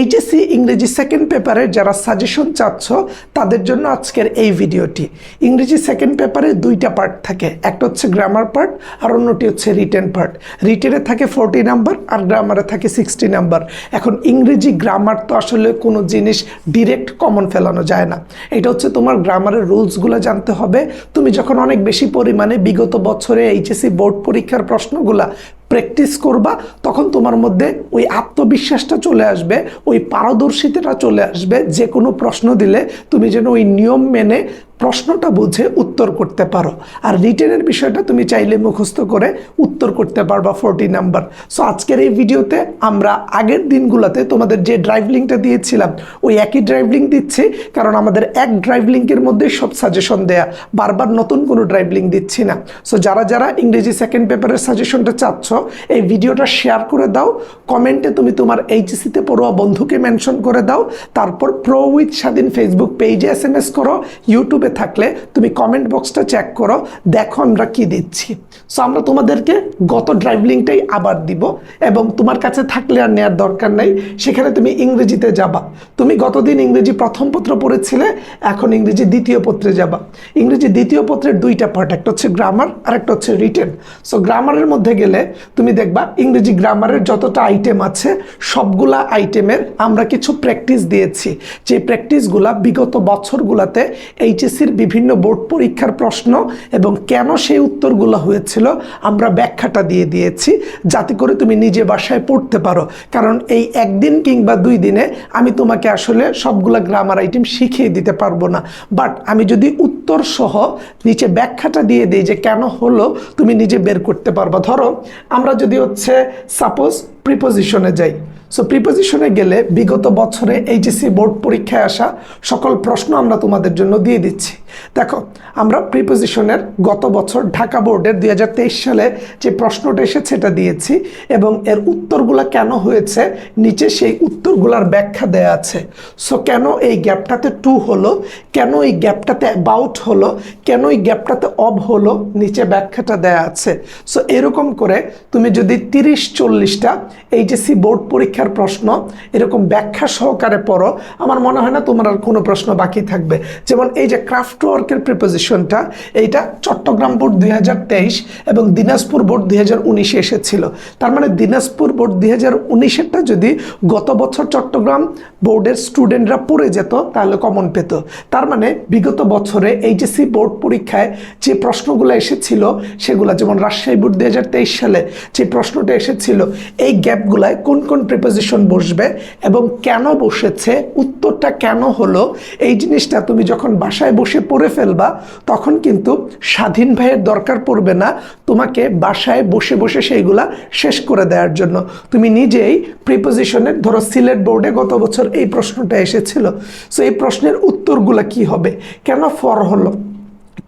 HSC ইংরেজি second পেপারে যারা সাজেশন চাচ্ছ, তাদের জন্য আজকের এই ভিডিওটি ইংরেজি সেকেন্ড পেপারে দুইটা পার্ট থাকে। একটা হচ্ছে গ্রামার পার্ট আর অন্যটি হচ্ছে রিটেন পার্ট রিটেনে থাকে ফোরটি নাম্বার আর গ্রামারে থাকে সিক্সটি নাম্বার এখন ইংরেজি গ্রামার তো আসলে কোনো জিনিস ডিরেক্ট কমন ফেলানো যায় না। এটা হচ্ছে তোমার গ্রামারের রুলসগুলো জানতে হবে। তুমি যখন অনেক বেশি পরিমাণে বিগত বছরে এইচএসসি বোর্ড পরীক্ষার প্রশ্নগুলা প্র্যাকটিস করবা, তখন তোমার মধ্যে ওই আত্মবিশ্বাসটা চলে আসবে, ওই পারদর্শিতাটা চলে আসবে, যে কোনো প্রশ্ন দিলে তুমি যেন ওই নিয়ম মেনে প্রশ্নটা বুঝে উত্তর করতে পারো। আর রিটেনের বিষয়টা তুমি চাইলে মুখস্থ করে উত্তর করতে পারবা ফোরটি নাম্বার। সো আজকের এই ভিডিওতে আমরা আগের দিনগুলোতে তোমাদের যে ড্রাইভ লিঙ্কটা দিয়েছিলাম, ওই একই ড্রাইভ লিঙ্ক দিচ্ছি, কারণ আমাদের এক ড্রাইভ লিঙ্কের মধ্যে সব সাজেশন দেয়া। বারবার নতুন কোনো ড্রাইভ লিঙ্ক দিচ্ছি না। সো যারা যারা ইংরেজি সেকেন্ড পেপারের সাজেশনটা চাচ্ছ, এই ভিডিওটা শেয়ার করে দাও। কমেন্টে তুমি তোমার এইচএসিতে পড়ুয়া বন্ধুকে মেনশন করে দাও। তারপর প্রো উইথ স্বাধীন ফেসবুক পেজে এস এম এস করো। ইউটিউবে থাকলে তুমি কমেন্ট বক্সটা চেক করো, দেখো আমরা কি দিচ্ছি। সো আমরা তোমাদেরকে গত ড্রাইভ লিঙ্কটাই আবার দিব এবং তোমার কাছে থাকলে আর নেওয়ার দরকার নাই, সেখানে তুমি ইংরেজিতে যাবা। তুমি গতদিন ইংরেজি প্রথম পত্র পড়েছিলে, এখন ইংরেজি দ্বিতীয় পত্রে যাবা। ইংরেজি দ্বিতীয় পত্রের দুইটা পার্ট একটা হচ্ছে গ্রামার আর একটা হচ্ছে রিটেন সো গ্রামারের মধ্যে গেলে তুমি দেখবা ইংরেজি গ্রামারের যতটা আইটেম আছে, সবগুলা আইটেমের আমরা কিছু প্র্যাকটিস দিয়েছি। যে প্র্যাকটিসগুলা বিগত বছরগুলোতে এইচএসসির বিভিন্ন বোর্ড পরীক্ষার প্রশ্ন এবং কেন সেই উত্তরগুলো হয়েছিল আমরা ব্যাখ্যাটা দিয়ে দিয়েছি, যাতে করে তুমি নিজে বাসায় পড়তে পারো। কারণ এই একদিন কিংবা দুই দিনে আমি তোমাকে আসলে সবগুলা গ্রামার আইটেম শিখিয়ে দিতে পারব না। বাট আমি যদি উত্তর সহ নিচে ব্যাখ্যাটা দিয়ে দিই যে কেন হলো, তুমি নিজে বের করতে পারবা। ধরো, আমরা যদি হচ্ছে সাপোজ প্রিপোজিশনে যাই। সো প্রিপোজিশনে গেলে বিগত বছরে এইচএসসি বোর্ড পরীক্ষায় আসা সকল প্রশ্ন আমরা তোমাদের জন্য দিয়ে দিচ্ছি। দেখো, আমরা প্রিপোজিশনের গত বছর ঢাকা বোর্ডের দুই সালে যে প্রশ্নটা এসেছে সেটা দিয়েছি এবং এর উত্তরগুলো কেন হয়েছে, নিচে সেই উত্তরগুলার ব্যাখ্যা দেয়া আছে। সো কেন এই গ্যাপটাতে টু হলো, কেন এই গ্যাপটাতে অ্যাবাউট হলো, কেন এই গ্যাপটাতে অব হলো, নিচে ব্যাখ্যাটা দেয়া আছে। সো এরকম করে তুমি যদি তিরিশ চল্লিশটা এইচএসসি বোর্ড পরীক্ষার প্রশ্ন এরকম ব্যাখ্যা সহকারে পড়ো, আমার মনে হয় না তোমার আর কোনো প্রশ্ন বাকি থাকবে। যেমন এই যে ক্রাফট ওয়ার্কের প্রিপোজিশনটা এইটা চট্টগ্রাম বোর্ড দুই হাজার তেইশ এবং দিনাজপুর বোর্ড দুই উনিশে এসেছিল। তার মানে দিনাজপুর বোর্ড দুই হাজার উনিশেরটা যদি গত বছর চট্টগ্রাম বোর্ডের স্টুডেন্টরা পড়ে যেত, তাহলে কমন পেত। তার মানে বিগত বছরে এইচএসসি বোর্ড পরীক্ষায় যে প্রশ্নগুলো এসেছিল, সেগুলো যেমন রাজশাহী বোর্ড দুই হাজার তেইশ সালে যে প্রশ্নটা এসেছিল, এই গ্যাপগুলায় কোন কোন প্রিপোজিশন বসবে এবং কেন বসেছে, উত্তরটা কেন হলো, এই জিনিসটা তুমি যখন বাসায় বসে পড়ে ফেলবা, তখন কিন্তু স্বাধীন ভাইয়ের দরকার পড়বে না তোমাকে বাসায় বসে বসে সেইগুলা শেষ করে দেওয়ার জন্য। তুমি নিজেই প্রিপোজিশনের ধরো সিলেট বোর্ডে গত বছর এই প্রশ্নটা এসেছিল। সো এই প্রশ্নের উত্তরগুলা কি হবে? কেন ফর হলো?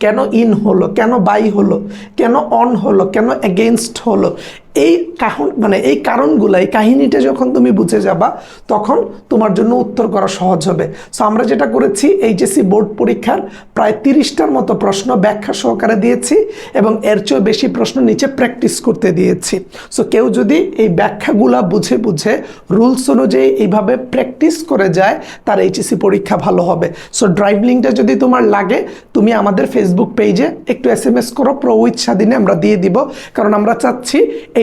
কেন ইন হলো? কেন বাই হলো? কেন অন হলো? কেন এগেনস্ট হলো? এই কাহন মানে এই কারণগুলো, এই কাহিনীটা যখন তুমি বুঝে যাবা, তখন তোমার জন্য উত্তর করা সহজ হবে। সো আমরা যেটা করেছি, এইচএসসি বোর্ড পরীক্ষার প্রায় তিরিশটার মতো প্রশ্ন ব্যাখ্যা সহকারে দিয়েছি এবং এর চেয়েও বেশি প্রশ্ন নিচে প্র্যাকটিস করতে দিয়েছি। সো কেউ যদি এই ব্যাখ্যাগুলা বুঝে বুঝে রুলস অনুযায়ী এইভাবে প্র্যাকটিস করে যায়, তার এইচএসসি পরীক্ষা ভালো হবে। সো ড্রাইভ লিঙ্কটা যদি তোমার লাগে, তুমি আমাদের ফেসবুক পেজে একটু এস এম এস করো প্রো উইথ স্বাধীনে আমরা দিয়ে দিব। কারণ আমরা চাচ্ছি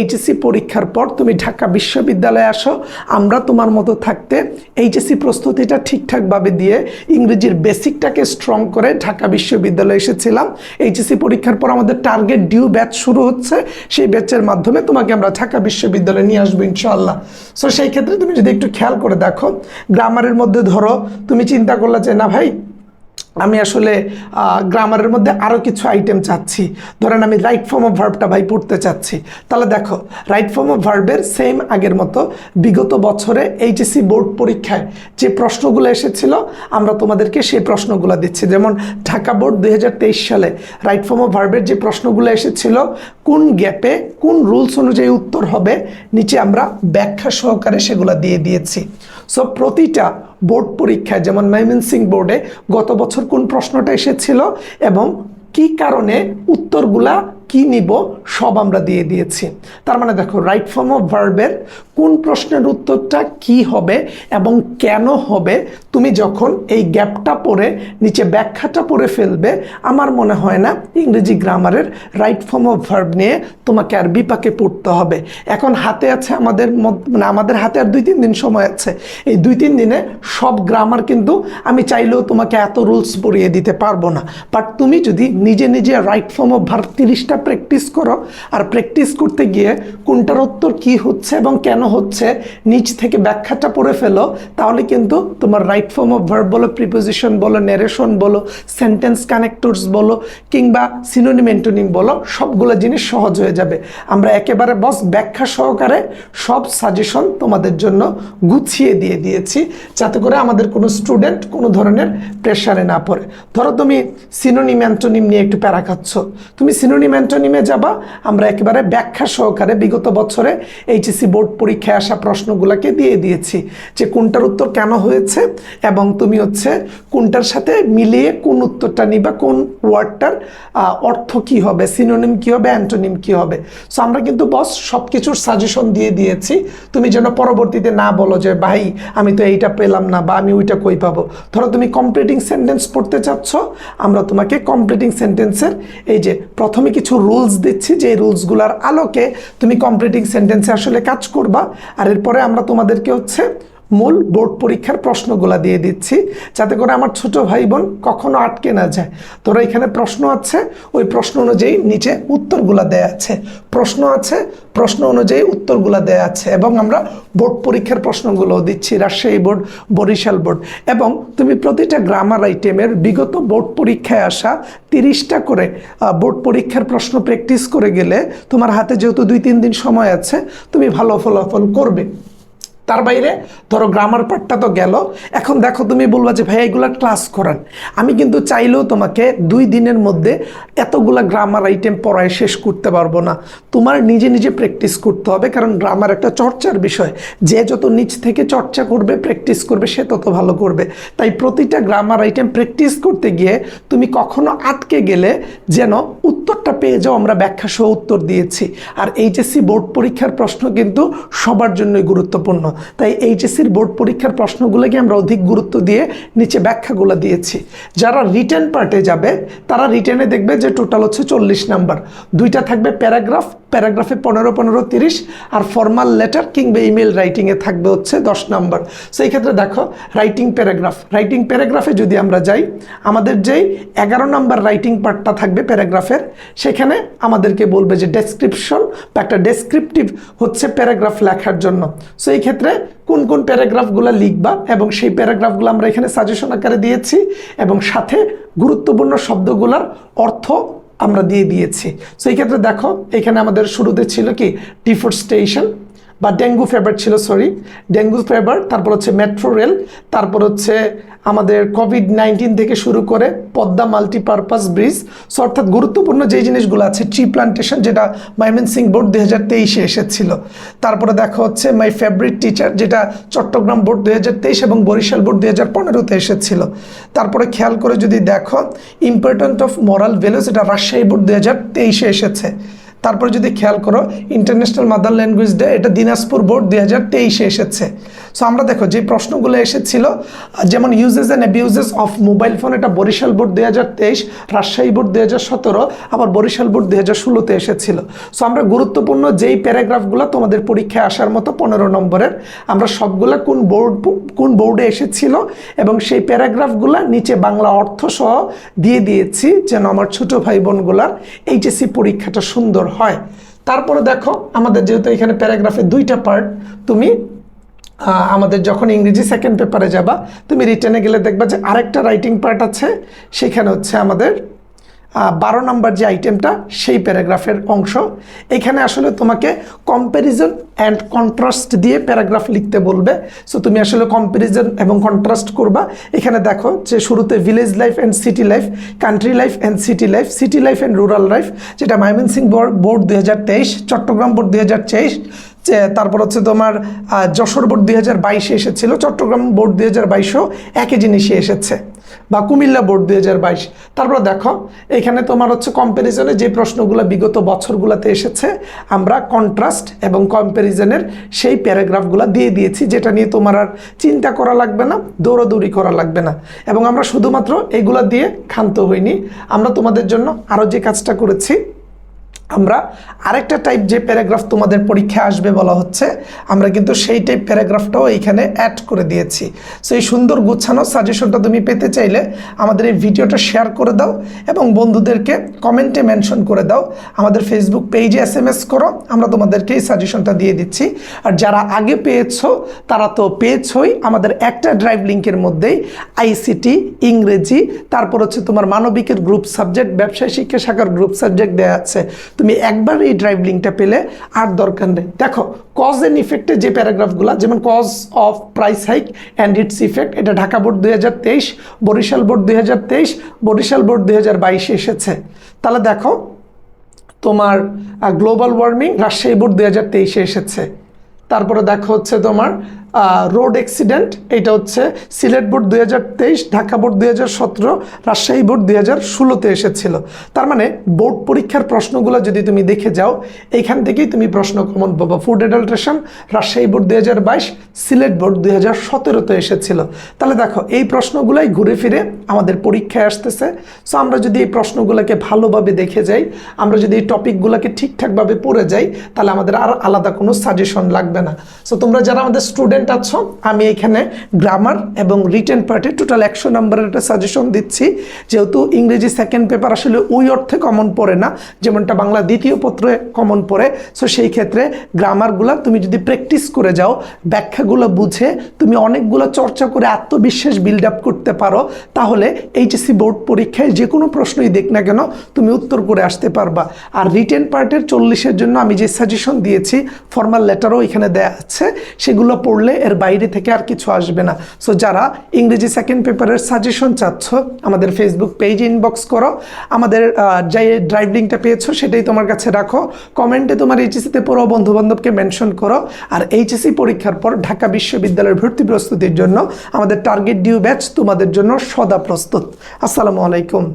এইচএসসি পরীক্ষার পর তুমি ঢাকা বিশ্ববিদ্যালয়ে আসো, আমরা তোমার মতো থাকতে এইচএসসি প্রস্তুতিটা ঠিকঠাকভাবে দিয়ে ইংরেজির বেসিকটাকে স্ট্রং করে ঢাকা বিশ্ববিদ্যালয়ে এসেছিলাম। এইচএসসি পরীক্ষার পর আমাদের টার্গেট ডিউ ব্যাচ শুরু হচ্ছে, সেই ব্যাচের মাধ্যমে তোমাকে আমরা ঢাকা বিশ্ববিদ্যালয়ে নিয়ে আসব ইনশাল্লাহ সো সেই ক্ষেত্রে তুমি যদি একটু খেয়াল করে দেখো গ্রামারের মধ্যে ধরো, তুমি চিন্তা করলে যে না ভাই আমি আসলে গ্রামারের মধ্যে আরও কিছু আইটেম চাচ্ছি। ধরেন আমি রাইট ফর্ম অফ ভার্বটা ভাই পড়তে চাচ্ছি। তাহলে দেখো রাইট ফর্ম অফ ভার্বের সেম আগের মতো বিগত বছরে এইচএসসি বোর্ড পরীক্ষায় যে প্রশ্নগুলো এসেছিল, আমরা তোমাদেরকে সেই প্রশ্নগুলো দিচ্ছি। যেমন, ঢাকা বোর্ড দুই হাজার তেইশ সালে রাইট ফর্ম অফ ভার্বের যে প্রশ্নগুলো এসেছিল, কোন গ্যাপে কোন রুলস অনুযায়ী উত্তর হবে, নিচে আমরা ব্যাখ্যা সহকারে সেগুলো দিয়ে দিয়েছি। সো প্রতিটা বোর্ড পরীক্ষায় যেমন ময়মনসিং বোর্ডে গত বছর কোন প্রশ্নটা এসেছিল এবং কি কারণে উত্তরগুলা কি নিব? সব আমরা দিয়ে দিয়েছি। তার মানে দেখো রাইট ফর্ম অফ ভার্বের কোন প্রশ্নের উত্তরটা কি হবে এবং কেন হবে, তুমি যখন এই গ্যাপটা পড়ে, নিচে ব্যাখ্যাটা পড়ে ফেলবে, আমার মনে হয় না ইংরেজি গ্রামারের রাইট ফর্ম অফ ভার্ব নিয়ে তোমাকে আর বিপাকে পড়তে হবে। এখন হাতে আছে আমাদের মানে আমাদের হাতে আর দুই তিন দিন সময় আছে। এই দুই তিন দিনে সব গ্রামার কিন্তু আমি চাইলেও তোমাকে এত রুলস পড়িয়ে দিতে পারব না। বাট তুমি যদি নিজে নিজে রাইট ফর্ম অফ ভার্ব তিরিশটা প্র্যাকটিস করো আর প্র্যাকটিস করতে গিয়ে কোনটার উত্তর কি হচ্ছে এবং কেন হচ্ছে নিচ থেকে ব্যাখ্যাটা পড়ে ফেলো, তাহলে কিন্তু তোমার রাইট ফর্ম অফ ভার্ব বলো প্রিপোজিশন বলো নেরেশন বলো সেন্টেন্স কানেক্টরস বলো, কিংবা সিনোনিম এন্টোনিম বলো, সবগুলো জিনিস সহজ হয়ে যাবে। আমরা একেবারে বস ব্যাখ্যা সহকারে সব সাজেশন তোমাদের জন্য গুছিয়ে দিয়ে দিয়েছি, যাতে করে আমাদের কোনো স্টুডেন্ট কোনো ধরনের প্রেশারে না পড়ে। ধরো তুমি সিনোনিম অ্যান্টোনিম নিয়ে একটু প্যারা খাচ্ছ। তুমি সিনোনিম অ্যান্টোনিমে যাবা। আমরা একেবারে ব্যাখ্যা সহকারে বিগত বছরে এইচএসসি বোর্ড পরীক্ষায় আসা প্রশ্নগুলোকে দিয়ে দিয়েছি যে কোনটার উত্তর কেন হয়েছে এবং তুমি হচ্ছে কোনটার সাথে মিলিয়ে কোন উত্তরটা নিবা, কোন ওয়ার্ডটার অর্থ কি হবে সিনোনিম কি হবে অ্যান্টোনিম কি হবে। সো আমরা কিন্তু বস সব কিছুর সাজেশন দিয়ে দিয়েছি। তুমি যেন পরবর্তীতে না বলো যে, ভাই, আমি তো এইটা পেলাম না বা আমি ওইটা কই পাবো? ধরো তুমি কমপ্লিটিং সেন্টেন্স পড়তে চাচ্ছ। আমরা তোমাকে কমপ্লিটিং সেন্টেন্সের এই যে প্রথমে কিছু রুলস দিচ্ছি, যে রুলসগুলোর আলোকে তুমি কমপ্লিটিং সেন্টেন্সে আসলে কাজ করবা। আর এরপরে আমরা তোমাদেরকে হচ্ছে মূল বোর্ড পরীক্ষার প্রশ্নগুলা দিয়ে দিচ্ছি, যাতে করে আমার ছোট ভাই বোন কখনো আটকে না যায়। তোরা এখানে প্রশ্ন আছে, ওই প্রশ্ন অনুযায়ী নিচে উত্তরগুলা দেয়া আছে। প্রশ্ন আছে, প্রশ্ন অনুযায়ী উত্তরগুলা দেয়া আছে এবং আমরা বোর্ড পরীক্ষার প্রশ্নগুলো দিচ্ছি, রাজশাহী বোর্ড, বরিশাল বোর্ড। এবং তুমি প্রতিটা গ্রামার আইটেমের বিগত বোর্ড পরীক্ষায় আসা তিরিশটা করে বোর্ড পরীক্ষার প্রশ্ন প্র্যাকটিস করে গেলে তোমার হাতে যেহেতু দুই তিন দিন সময় আছে, তুমি ভালো ফলাফল করবে। তার বাইরে, ধরো গ্রামার পার্টটা তো গেল। এখন দেখো তুমি বলবা যে ভাই এগুলা ক্লাস করান। আমি কিন্তু চাইলেও তোমাকে দুই দিনের মধ্যে এতগুলা গ্রামার আইটেম পড়ায় শেষ করতে পারব না। তোমার নিজে নিজে প্র্যাকটিস করতে হবে, কারণ গ্রামার একটা চর্চার বিষয়। যে যত নিচ থেকে চর্চা করবে প্র্যাকটিস করবে, সে তত ভালো করবে। তাই প্রতিটা গ্রামার আইটেম প্র্যাকটিস করতে গিয়ে তুমি কখনো আটকে গেলে যেন উত্তরটা পেয়ে যাও, আমরা ব্যাখ্যা সহ উত্তর দিয়েছি। আর এইচএসসি বোর্ড পরীক্ষার প্রশ্ন কিন্তু সবার জন্যই গুরুত্বপূর্ণ। তাই এইচএসির বোর্ড পরীক্ষার প্রশ্নগুলোকে আমরা অধিক গুরুত্ব দিয়ে নিচে ব্যাখ্যাগুলো দিয়েছি। যারা রিটার্ন পার্টে যাবে, তারা রিটার্নে দেখবে যে টোটাল হচ্ছে চল্লিশ নাম্বার। দুইটা থাকবে প্যারাগ্রাফ প্যারাগ্রাফে পনেরো পনেরো, তিরিশ আর ফর্মাল লেটার কিংবা ইমেল রাইটিংয়ে থাকবে হচ্ছে দশ নম্বর। সেই ক্ষেত্রে দেখো রাইটিং প্যারাগ্রাফ রাইটিং প্যারাগ্রাফে যদি আমরা যাই, আমাদের যেই এগারো নম্বর রাইটিং পার্টটা থাকবে প্যারাগ্রাফের সেখানে আমাদেরকে বলবে যে ডেসক্রিপশন বা একটা ডেসক্রিপটিভ হচ্ছে প্যারাগ্রাফ লেখার জন্য। সো এই ক্ষেত্রে কোন কোন প্যারাগ্রাফগুলো লিখবা এবং সেই প্যারাগ্রাফগুলো আমরা এখানে সাজেশন আকারে দিয়েছি এবং সাথে গুরুত্বপূর্ণ শব্দগুলোর অর্থ আমরা দিয়ে দিয়েছি। সো এই ক্ষেত্রে দেখো এখানে আমাদের শুরুতে ছিল কি? ডিফোরস্টেশন বা ডেঙ্গু ফেভার ছিল সরি ডেঙ্গু ফেভার তারপর হচ্ছে মেট্রো রেল তারপর হচ্ছে আমাদের কোভিড নাইন্টিন থেকে শুরু করে পদ্মা মাল্টিপারপাস ব্রিজ সো অর্থাৎ গুরুত্বপূর্ণ যেই জিনিসগুলো আছে ট্রি প্লান্টেশন যেটা মাইমেন সিং বোর্ড দুই হাজার তেইশে এসেছিল। তারপরে দেখা হচ্ছে মাই ফেভারিট টিচার যেটা চট্টগ্রাম বোর্ড দুই হাজার তেইশ এবং বরিশাল বোর্ড দু হাজার পনেরোতে এসেছিল। তারপরে খেয়াল করে যদি দেখো ইম্পর্ট্যান্ট অফ মরাল ভ্যালুস এটা রাজশাহী বোর্ড দু হাজার তেইশে এসেছে। তারপরে যদি খেয়াল করো ইন্টারন্যাশনাল মাদার ল্যাঙ্গুয়েজ ডে এটা দিনাজপুর বোর্ড দুই হাজার তেইশে এসেছে। সো আমরা দেখো, যে প্রশ্নগুলো এসেছিল যেমন uses and abuses of mobile phone এটা বরিশাল বোর্ড দুই হাজার তেইশ, রাজশাহী বোর্ড দুই হাজার সতেরো, আবার বরিশাল বোর্ড দুই হাজার ষোলোতে এসেছিল। সো আমরা গুরুত্বপূর্ণ যেই প্যারাগ্রাফগুলো তোমাদের পরীক্ষায় আসার মতো পনেরো নম্বরের, আমরা সবগুলা কোন বোর্ড, কোন বোর্ডে এসেছিল এবং সেই প্যারাগ্রাফগুলো নিচে বাংলা অর্থ সহ দিয়ে দিয়েছি যেন আমার ছোট ভাই বোনগুলার এইচএসসি পরীক্ষাটা সুন্দর হয়। তারপরে দেখো, আমাদের যেহেতু এখানে প্যারাগ্রাফে দুইটা পার্ট, তুমি আমাদের যখন ইংরেজি সেকেন্ড পেপারে যাবা, তুমি রিটার্নে গেলে দেখবা যে আরেকটা রাইটিং পার্ট আছে, সেখানে হচ্ছে আমাদের বারো নম্বর যে আইটেমটা সেই প্যারাগ্রাফের অংশ। এখানে আসলে তোমাকে কম্প্যারিজন অ্যান্ড কন্ট্রাস্ট দিয়ে প্যারাগ্রাফ লিখতে বলবে। সো তুমি আসলে কম্প্যারিজন এবং কন্ট্রাস্ট করবা। এখানে দেখো যে শুরুতে village life and city life country life and city life city life and rural life যেটা ময়মনসিং বোর্ড বোর্ড দুই হাজার তেইশ, চট্টগ্রাম বোর্ড যে তারপর হচ্ছে তোমার যশোর বোর্ড দুই হাজার বাইশে এসেছিল, চট্টগ্রাম বোর্ড দুই হাজার বাইশেও একই জিনিসই এসেছে, বা কুমিল্লা বোর্ড দুই হাজার বাইশ। তারপর দেখো, এখানে তোমার হচ্ছে কম্প্যারিজনে যে প্রশ্নগুলো বিগত বছরগুলোতে এসেছে, আমরা কন্ট্রাস্ট এবং কম্প্যারিজনের সেই প্যারাগ্রাফগুলো দিয়ে দিয়েছি, যেটা নিয়ে তোমার আর চিন্তা করা লাগবে না, দৌড়াদৌড়ি করা লাগবে না। এবং আমরা শুধুমাত্র এগুলা দিয়ে ক্ষান্ত হইনি, আমরা তোমাদের জন্য আরও যে কাজটা করেছি আমরা আরেকটা টাইপ যে প্যারাগ্রাফ তোমাদের পরীক্ষায় আসবে বলা হচ্ছে, আমরা কিন্তু সেই টাইপ প্যারাগ্রাফটাও এইখানে অ্যাড করে দিয়েছি। সো এই সুন্দর গুছানো সাজেশনটা তুমি পেতে চাইলে আমাদের এই ভিডিওটা শেয়ার করে দাও এবং বন্ধুদেরকে কমেন্টে মেনশন করে দাও। আমাদের ফেসবুক পেজে এস এম এস করো, আমরা তোমাদেরকে এই সাজেশনটা দিয়ে দিচ্ছি। আর যারা আগে পেয়েছ, তারা তো পেয়েছই আমাদের একটা ড্রাইভ লিঙ্কের মধ্যেই আইসিটি ইংরেজি, তারপর হচ্ছে তোমার মানবিকের গ্রুপ সাবজেক্ট ব্যবসায় শিক্ষা শাখার গ্রুপ সাবজেক্ট দেওয়া আছে। তুমি একবার এই ড্রাইভ লিঙ্কটা পেলে আর দরকার নেই। দেখো কজ এন্ড ইফেক্টে যে প্যারাগ্রাফগুলো যেমন cause of price hike and its effect এটা ঢাকা বোর্ড দুই হাজার তেইশ, বরিশাল বোর্ড দুই হাজার তেইশ, বরিশাল বোর্ড দুই হাজার বাইশে এসেছে। তাহলে দেখো, তোমার গ্লোবাল ওয়ার্মিং রাজশাহী বোর্ড দুই এসেছে। তারপরে দেখো হচ্ছে তোমার রোড অ্যাক্সিডেন্ট এটা হচ্ছে সিলেট বোর্ড দুই হাজার তেইশ, ঢাকা বোর্ড দুই হাজার সতেরো, রাজশাহী বোর্ড দুই হাজার ষোলোতে এসেছিল। তার মানে বোর্ড পরীক্ষার প্রশ্নগুলো যদি তুমি দেখে যাও, এইখান থেকেই তুমি প্রশ্ন কমন পাবো। ফুড অ্যাডাল্ট্রেশন রাজশাহী বোর্ড দুই হাজার বাইশ, সিলেট বোর্ড দুই হাজার সতেরোতে এসেছিল। তাহলে দেখো, এই প্রশ্নগুলাই ঘুরে ফিরে আমাদের পরীক্ষায় আসতেছে। সো আমরা যদি এই প্রশ্নগুলোকে ভালোভাবে দেখে যাই, আমরা যদি এই টপিকগুলোকে ঠিকঠাকভাবে পড়ে যাই, তাহলে আমাদের আর আলাদা কোনো সাজেশন লাগবে না। সো তোমরা যারা আমাদের স্টুডেন্ট আছো, আমি এখানে গ্রামার এবং রিটেন পার্টে টোটাল একশো নম্বরের একটা সাজেশন দিচ্ছি। যেহেতু ইংরেজি সেকেন্ড পেপার আসলে ওই অর্থে কমন পড়ে না, যেমনটা বাংলা দ্বিতীয় পত্রে কমন পড়ে। সো সেই ক্ষেত্রে গ্রামারগুলো তুমি যদি প্র্যাকটিস করে যাও, ব্যাখ্যাগুলো বুঝে তুমি অনেকগুলো চর্চা করে আত্মবিশ্বাস বিল্ড আপ করতে পারো, তাহলে এইচএসসি বোর্ড পরীক্ষায় যে কোনো প্রশ্নই দেখ না কেন তুমি উত্তর করে আসতে পারবা। আর রিটেন পার্টের চল্লিশের জন্য আমি যে সাজেশন দিয়েছি ফর্মাল লেটারও এখানে দেয়া আছে, সেগুলো পড়লে এর বাইরে থেকে আর কিছু আসবে না। সো যারা ইংরেজি সেকেন্ড পেপারের সাজেশন চাচ্ছ, আমাদের ফেসবুক পেজ ইনবক্স করো। আমাদের যে ড্রাইভ লিঙ্কটা পেয়েছ, সেটাই তোমার কাছে রাখো। কমেন্টে তোমার এইচএসিতে পড়ো বন্ধু বান্ধবকে মেনশন করো। আর এইচএসসি পরীক্ষার পর ঢাকা বিশ্ববিদ্যালয়ের ভর্তি প্রস্তুতির জন্য আমাদের টার্গেট ডিউ ব্যাচ তোমাদের জন্য সদা প্রস্তুত। আসসালামু আলাইকুম।